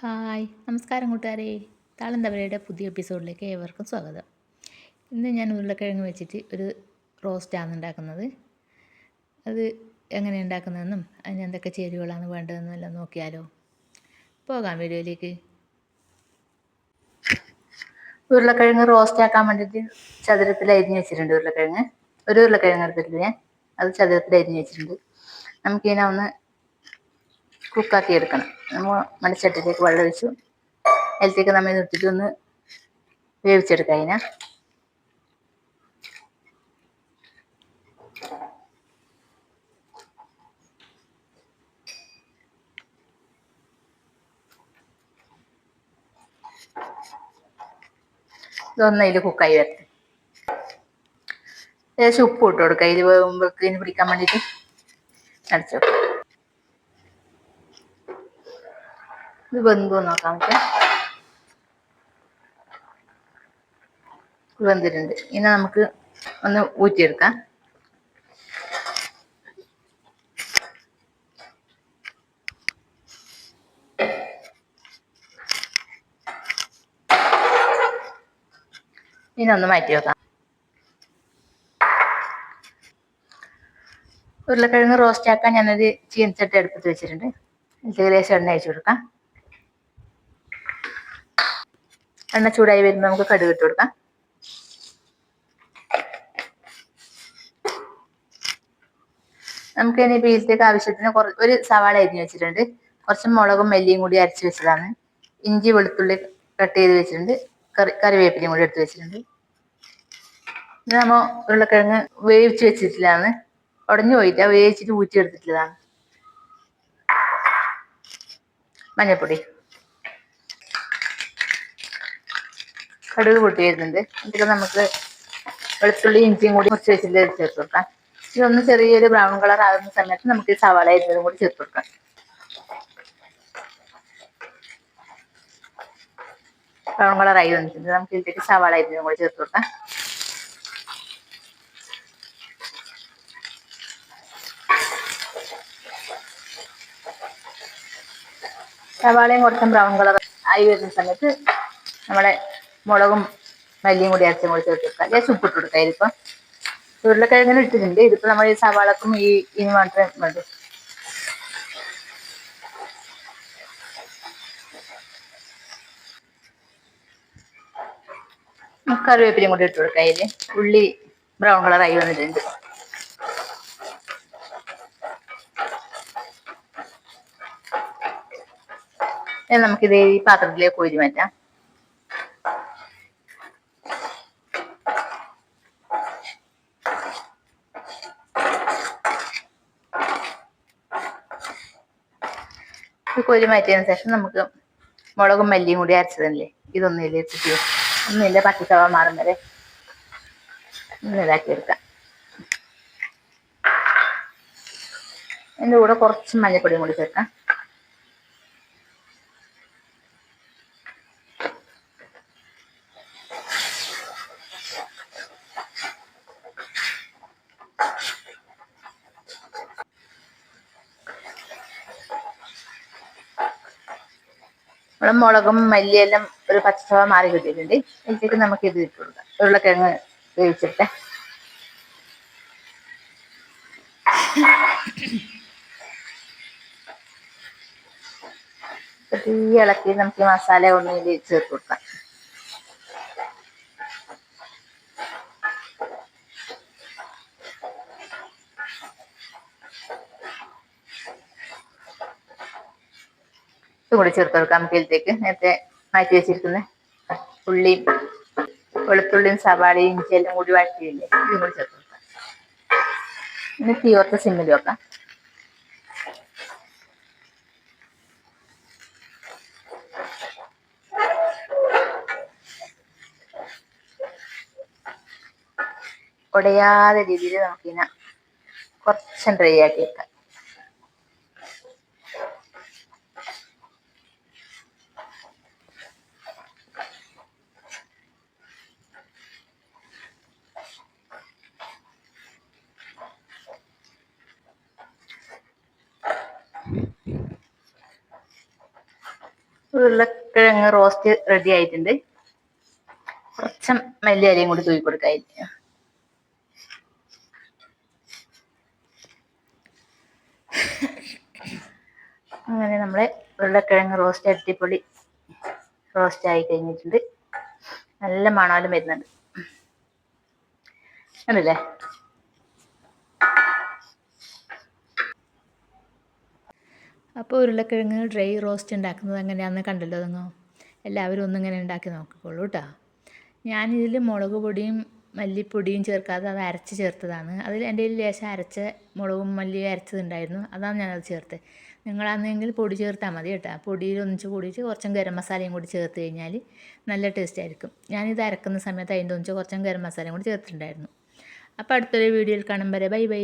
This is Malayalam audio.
ഹായ്. നമസ്കാരം കൂട്ടുകാരെ. താളന്തവരയുടെ പുതിയ എപ്പിസോഡിലേക്ക് ഏവർക്കും സ്വാഗതം. ഇന്ന് ഞാൻ ഉരുളക്കിഴങ്ങ് വെച്ചിട്ട് ഒരു റോസ്റ്റാണ് ഉണ്ടാക്കുന്നത്. അത് എങ്ങനെ ഉണ്ടാക്കുന്നതെന്നും അതിന് എന്തൊക്കെ ചേരുവകളാണ് വേണ്ടതെന്നും എല്ലാം നോക്കിയാലോ. പോകാം വീഡിയോയിലേക്ക്. ഉരുളക്കിഴങ്ങ് റോസ്റ്റ് ആക്കാൻ വേണ്ടിയിട്ട് ചതുരത്തിൽ അരിഞ്ഞ് വെച്ചിട്ടുണ്ട് ഉരുളക്കിഴങ്ങ്. ഒരു ഉരുളക്കിഴങ്ങ് എടുത്തിട്ടില്ല ഞാൻ. അത് ചതുരത്തിൽ അരിഞ്ഞ് വെച്ചിട്ടുണ്ട്. നമുക്കിതിനെ ഒന്ന് കുക്കാക്കി എടുക്കണം. നമ്മൾ മണിച്ചട്ടിലേക്ക് വെള്ളം ഒഴിച്ചു. അതിലേക്ക് നമ്മൾ നിർത്തിയിട്ട് ഒന്ന് വേവിച്ചെടുക്കാം അതിനെ. ഇതൊന്ന് അതിൽ കുക്കായി വരട്ടെ. ഏകദേശം ഉപ്പ് ഇട്ട് കൊടുക്കുക ഇതിൽ വേകുമ്പോഴേക്ക് പിടിക്കാൻ വേണ്ടിയിട്ട് അടച്ചു വെക്കാം ഇത് വെന്തു നോക്കാം നമുക്ക് വെന്തിട്ടുണ്ട്. ഇനി നമുക്ക് ഒന്ന് ഊറ്റിയെടുക്കാം. ഇനി ഒന്ന് മാറ്റി വെക്കാം. ഉരുളക്കിഴങ്ങ് റോസ്റ്റ് ആക്കാൻ ഞാനൊരു ചീനച്ചട്ടി അടുപ്പത്ത് വെച്ചിട്ടുണ്ട്. ഇതിലേക്ക് ലേശം എണ്ണ അയച്ചു കൊടുക്കാം. എണ്ണ ചൂടായി വരുമ്പോൾ നമുക്ക് കടുക് ഇട്ട് കൊടുക്കാം. നമുക്ക് ഇനി ബീഫിലേക്ക് ആവശ്യത്തിന് ഒരു സവാള അരിഞ്ഞ് വെച്ചിട്ടുണ്ട്. കുറച്ച് മുളകും മല്ലിയും കൂടി അരച്ച് വെച്ചതാണ്. ഇഞ്ചി വെളുത്തുള്ളി കട്ട് ചെയ്ത് വെച്ചിട്ടുണ്ട്. കറി കറിവേപ്പിലയും കൂടി എടുത്ത് വെച്ചിട്ടുണ്ട്. ഇത് നമ്മൾ ഉരുളക്കിഴങ്ങ് വേവിച്ച് വെച്ചിട്ടില്ലാണ് ഉടഞ്ഞു പോയിട്ട് വേവിച്ചിട്ട് ഊറ്റിയെടുത്തിട്ടുള്ളതാണ്. മഞ്ഞൾപ്പൊടി. കടുക് പൊട്ടി വരുന്നുണ്ട് എന്നിട്ട് നമുക്ക് വെളുത്തുള്ളി ഇഞ്ചിയും കൂടി കുറച്ച് വെച്ചിട്ട് ചേർത്ത് കൊടുക്കാം. ഇതൊന്ന് ചെറിയൊരു ബ്രൗൺ കളർ ആകുന്ന സമയത്ത് നമുക്ക് ഈ സവാള ഇരുന്നതും കൂടി ചേർത്ത് കൊടുക്കാം. ബ്രൗൺ കളർ ആയി വന്നിട്ടുണ്ട്. നമുക്ക് ഇതിലേക്ക് സവാള ഇരുന്നതും കൂടി ചേർത്ത് കൊടുക്കാം. സവാളയും കുറച്ചും ബ്രൗൺ കളർ ആയി വരുന്ന സമയത്ത് നമ്മളെ മുളകും മല്ലിയും കൂടി അരച്ചും കൂടി ചേർത്ത് കൊടുക്കുക ലേശം ഉപ്പിട്ട് കൊടുക്കുക ഇതിപ്പം ഉരുളക്കിഴങ്ങിന് ഇട്ടിട്ടുണ്ട്. ഇതിപ്പോൾ നമ്മൾ ഈ സവാളക്കും ഈ ഇനി മാത്രമേ വേണ്ടു കറിവേപ്പിലയും കൂടി ഇട്ട് കൊടുക്കുക അതിൽ ഉള്ളി ബ്രൗൺ കളറായി വന്നിട്ടുണ്ട്. നമുക്കിത് ഈ പാത്രത്തിലേക്ക് കോരി മാറ്റാം. കോരി മാറ്റിയതിന് ശേഷം നമുക്ക് മുളകും മല്ലിയും കൂടി അരച്ചതല്ലേ? ഇതൊന്നും ഇട്ടിട്ട് ഒന്നില്ല സവ മാറും വരെ. ഒന്ന് എടുക്കാം. എന്റെ കൂടെ കുറച്ച് മഞ്ഞപ്പൊടിയും കൂടി ചേർക്കാം. ഇവിടെ മുളകും മല്ലിയെല്ലാം ഒരു പച്ചസഭ മാറി കിട്ടിയിട്ടുണ്ട്. ഇതിലേക്ക് നമുക്ക് ഇത് ഇട്ട് ഉരുളക്കിഴങ്ങ് വേവിച്ചിട്ട്. ഇളക്കി നമുക്ക് മസാല ഒന്നിൽ ചേർത്ത് കൊടുക്കാം. ഇതും കൂടി ചേർത്ത് കൊടുക്കാം നമുക്കിലത്തേക്ക് നേരത്തെ മാറ്റി വെച്ചിരിക്കുന്ന ഉള്ളിയും വെളുത്തുള്ളിയും സവാളയും ഇഞ്ചിയെല്ലാം കൂടി വഴറ്റിയില്ലേ ഇതും കൂടി ചേർത്ത് കൊടുക്കാം. ഇനി തീർത്ത സിമ്മിൽ വെക്കാം. ഉടയാതെ രീതിയിൽ നമുക്കിങ്ങനെ കുറച്ചും ഡ്രൈ ആക്കി വെക്കാം. ഉരുളക്കിഴങ്ങ് റോസ്റ്റ് റെഡി ആയിട്ടുണ്ട്. കുറച്ച് മല്ലി അരിയും കൂടി തൂക്കി കൊടുക്കാതിരിക്കുക അങ്ങനെ നമ്മളെ ഉരുളക്കിഴങ്ങ് റോസ്റ്റ് അടിപൊളി റോസ്റ്റ് ആയി കഴിഞ്ഞിട്ടുണ്ട്. നല്ല മണാലും വരുന്നുണ്ട്. കണ്ടില്ലേ? അപ്പോൾ ഉരുളക്കിഴങ്ങ് ഡ്രൈ റോസ്റ്റ് ഉണ്ടാക്കുന്നത് എങ്ങനെയാണെന്ന് കണ്ടല്ലോ നിങ്ങൾ എല്ലാവരും ഒന്നിങ്ങനെ ഉണ്ടാക്കി നോക്കിക്കോളൂ കേട്ടോ ഞാനിതിൽ മുളക് പൊടിയും മല്ലിപ്പൊടിയും ചേർക്കാതെ അത് അരച്ച് ചേർത്തതാണ്. അതിൽ എന്റെ കയ്യിൽ ലേശം അരച്ച മുളകും മല്ലിയും അരച്ചതുണ്ടായിരുന്നു. അതാണ് ഞാനത് ചേർത്തത്. നിങ്ങളാണെങ്കിൽ പൊടി ചേർത്താൽ മതി കേട്ടോ പൊടിയിൽ ഒന്നിച്ച് കൂടിയിട്ട് കുറച്ചും ഗരം മസാലയും കൂടി ചേർത്ത് കഴിഞ്ഞാൽ നല്ല ടേസ്റ്റ് ആയിരിക്കും. ഞാനിത് അരക്കുന്ന സമയത്ത് അതിന്റെ ഒന്നിച്ച് കുറച്ചും ഗരം മസാലയും കൂടി ചേർത്തിട്ടുണ്ടായിരുന്നു. അപ്പോൾ അടുത്തൊരു വീഡിയോയിൽ കാണും വരെ. Bye bye.